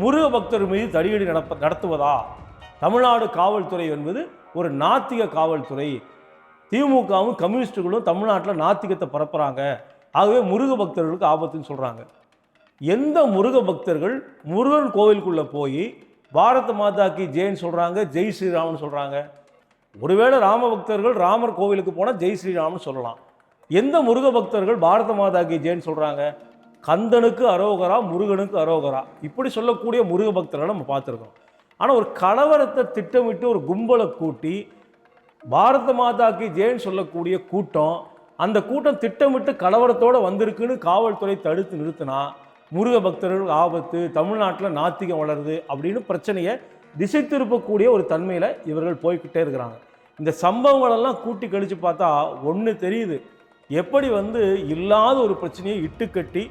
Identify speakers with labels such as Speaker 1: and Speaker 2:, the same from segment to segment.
Speaker 1: முருக பக்தர் மீது தடியடி நடப்ப நடத்துவதா? தமிழ்நாடு காவல்துறை என்பது ஒரு நாத்திக காவல்துறை. திமுகவும் கம்யூனிஸ்டுகளும் தமிழ்நாட்டில் நாத்திகத்தை பரப்புகிறாங்க ஆகவே முருக பக்தர்களுக்கு ஆபத்துன்னு சொல்கிறாங்க எந்த முருக பக்தர்கள் முருகன் கோவிலுக்குள்ளே போய் பாரத மாதா கி ஜெயின் சொல்கிறாங்க ஜெய் ஸ்ரீராம்னு சொல்கிறாங்க ஒருவேளை ராம பக்தர்கள் ராமர் கோவிலுக்கு போனால் ஜெய் ஸ்ரீராம்னு சொல்லலாம். எந்த முருக பக்தர்கள் பாரத மாதா கி ஜெயின் சொல்கிறாங்க கந்தனுக்கு அரோகரா முருகனுக்கு அரோகரா. இப்படி சொல்லக்கூடிய முருக பக்தர்களை நம்ம பார்த்துருக்கோம். ஆனால் ஒரு கலவரத்தை திட்டமிட்டு ஒரு கும்பலை கூட்டி பாரத மாதாக்கு ஜெயின் சொல்லக்கூடிய கூட்டம் அந்த கூட்டம் திட்டமிட்டு கலவரத்தோடு வந்திருக்குன்னு காவல்துறை தடுத்து நிறுத்தினா முருக பக்தர்கள் ஆபத்து தமிழ்நாட்டில் நாத்திகம் வளருது அப்படின்னு பிரச்சனையை திசை திருப்பக்கூடிய ஒரு தன்மையில் இவர்கள் போய்கிட்டே இருக்கிறாங்க. இந்த சம்பவங்களெல்லாம் கூட்டி கழித்து பார்த்தா ஒன்று தெரியுது. எப்படி வந்து இல்லாத ஒரு பிரச்சனையை இட்டுக்கட்டி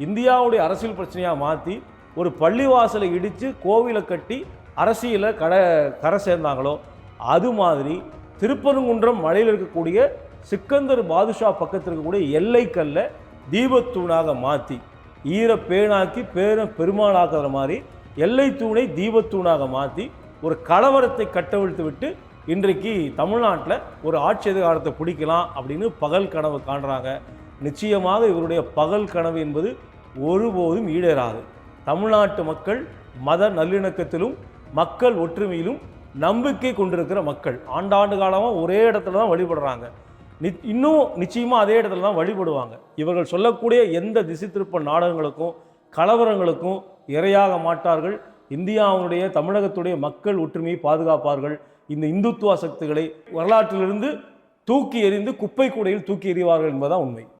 Speaker 1: இந்தியாவுடைய அரசியல் பிரச்சனையாக மாற்றி ஒரு பள்ளிவாசலை இடித்து கோவிலை கட்டி அரசியலை கட கரை சேர்ந்தாங்களோ அது மாதிரி திருப்பரங்குன்றம் மலையில் இருக்கக்கூடிய சிக்கந்தர் பாதுஷா பக்கத்தில் இருக்கக்கூடிய எல்லைக்கல்ல தீபத்தூணாக மாற்றி ஈர பேனாக்கி பேர பெருமாளாக்குற மாதிரி எல்லை தூணை தீபத்தூணாக மாற்றி ஒரு கலவரத்தை கட்டவிழ்த்து விட்டு இன்றைக்கு தமிழ்நாட்டில் ஒரு ஆட்சி அதிகாரத்தை பிடிக்கலாம் அப்படின்னு பகல் கனவு காண்றாங்க நிச்சயமாக இவருடைய பகல் கனவு என்பது ஒருபோதும் ஈடேறாது. தமிழ்நாட்டு மக்கள் மத நல்லிணக்கத்திலும் மக்கள் ஒற்றுமையிலும் நம்பிக்கை கொண்டிருக்கிற மக்கள். ஆண்டாண்டு காலமாக ஒரே இடத்துல தான் வழிபடுறாங்க. நி இன்னும் நிச்சயமாக அதே இடத்துல தான் வழிபடுவாங்க. இவர்கள் சொல்லக்கூடிய எந்த திசை திருப்ப நாடகங்களுக்கும் கலவரங்களுக்கும் இரையாக மாட்டார்கள். இந்தியாவுடைய தமிழகத்துடைய மக்கள் ஒற்றுமையை பாதுகாப்பார்கள். இந்த இந்துத்துவ சக்திகளை வரலாற்றிலிருந்து தூக்கி எறிந்து குப்பை கூடையில் தூக்கி எறிவார்கள் என்பதுதான் உண்மை.